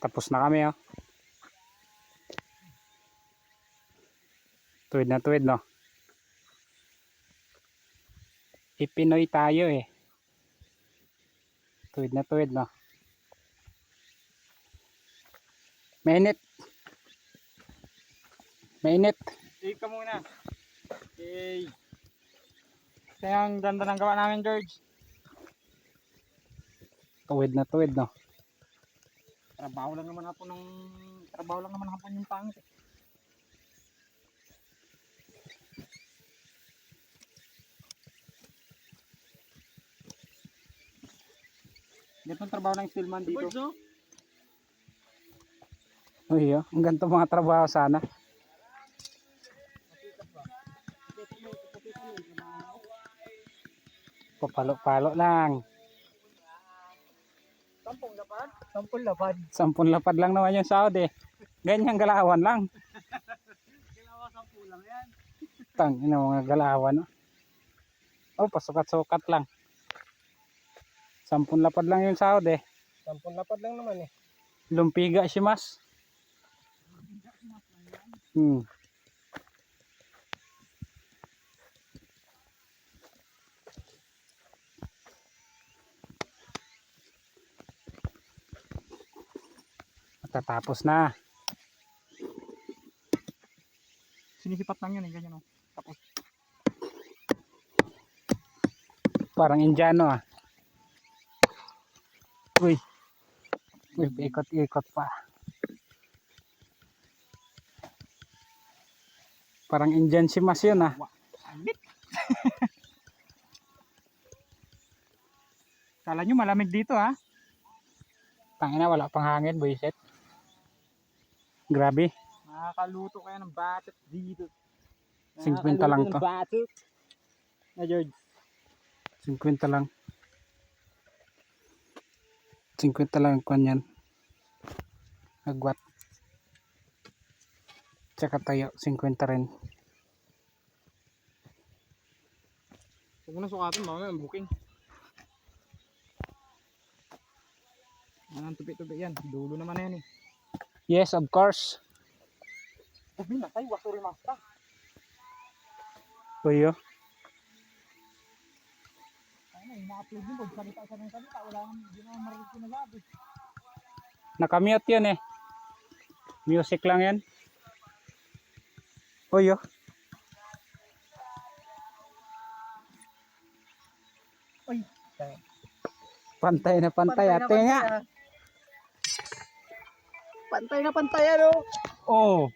Tapos na kami oh. Tuwid na tuwid no. Ipinoy tayo eh. Tuwid na tuwid no. Mainit. Mainit. Take ka muna. Okay. Kaya ang ganda ng gawa namin, George. Tuwid na tuwid no. Trabaho lang naman ako ng... Trabaho lang naman hapon yung pangit eh. Ganito ang trabaho ng steelman dito. George, oh. Uy, oh. Ang ganito mga trabaho sana. Papalo-palo lang. Sampung lapad? Sampung lapad. Sampun lapad lang naman yung sahod eh. Ganyang galawan lang. Kailangan sampung lang yan. Tang ina mga galawan. Oh, pasukat-sukat lang. Sampun lapad lang yung sahod eh. Sampung lapad lang naman eh. Lumpiga si Mas. Hmm. Matatapos na. Sinisipat lang yun eh, ganyan oh. Tapos, Parang Indiano ah. Uy. Uy, ikot-ikot pa. Parang Indian si Mas yun ah. Kala nyo malamig dito ha. Tangina wala pang hangin, buisit. Grabe. Nakakaluto kaya ng batot dito. 50 Nakakaluto lang ng to. batot. Na George. 50 lang. 50 lang ang kwan yan. Agwat. Tsaka tayo, 50 rin. Huwag mo na sukatin, mamaya ang booking. Yan ang tupi-tupi yan. Dulo naman na yan eh. Yes, of course. Ubi na tayo, wasuri masta. Sinasabi. Nakamute yun eh. Music lang yan. Uy, oh. Uy, Pantay na pantay, ate nga. Pantay na pantay ano. Oh.